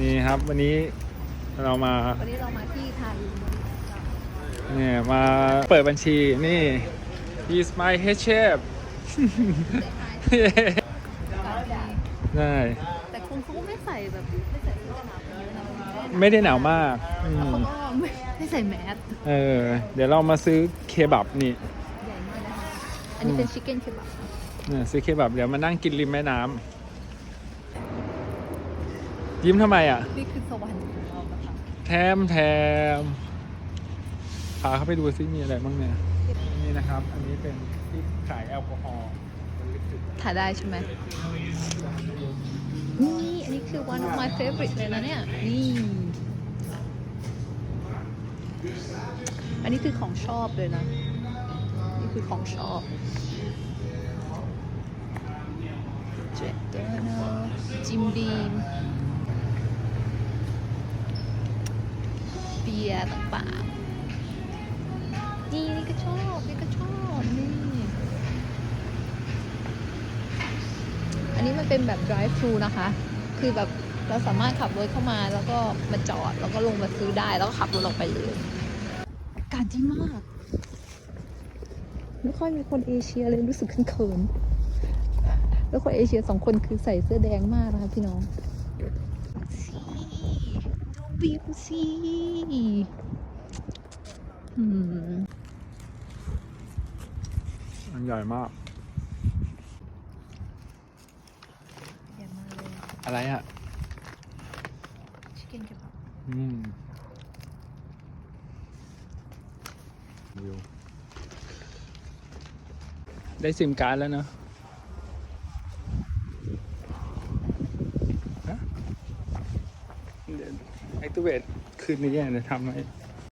นี่ครับ วันนี้เรามาวันนี้เรามาที่ไทยเนี่ยมาเปิดบัญชีนี่ is my head chef ได้แต่คงเขาก็ไม่ใส่แบบไม่ใส่เสื้อกันหนาวกันเยอะนะไม่ได้หนาวมากอืแล้วมเขาก็ไม่ไม่ใส่แมสเออ เดี๋ยวเรามาซื้อเคบับนี่ใหญ่มากนะคะอันนี้เป็นชิคเก้นเคบับเนี่ยซื้อเคบับเดี๋ยวมานั่งกินริมแม่น้ำ ยิ้มทำไมอะ นี่คือสวรรค์ของเรานะคะแถมแถมพาเขาไปดูซิมีอะไรบ้างเนี่ย นี่นะครับ อันนี้เป็นที่ขายแอลกอฮอล์ถ่ายได้ใช่ไหม นี่ อันนี้คือ one of my favorite เลยนะเนี่ย นี่ อันนี้คือของชอบเลยนะ นี่คือของชอบเจ็ดเดอร์เนอร์จิมบีม บียร์ต่างๆ นี่นี่ก็ชอบนี่ก็ชอบนี่ อันนี้มันเป็นแบบ drive thru นะคะ คือแบบเราสามารถขับรถเข้ามาแล้วก็มาจอด แล้วก็ลงมาซื้อได้แล้วก็ขับรถออกไปเลยอากาศดีมาก ไม่ค่อยมีคนเอเชียเลยรู้สึกเขินๆแล้วคนเอเชียสองคนคือใส่เสื้อแดงมากนะคะพี่น้องซีดูวิวสิ อืมอันใหญ่มาก ใหญ่มากเลยอะไรอะ ชิคเก้นเคบับอืมวิวได้ซิมการ์ดแล้วเนอะแอคทีเวตคืนนี้เนี่ยเดี๋ยวทำให้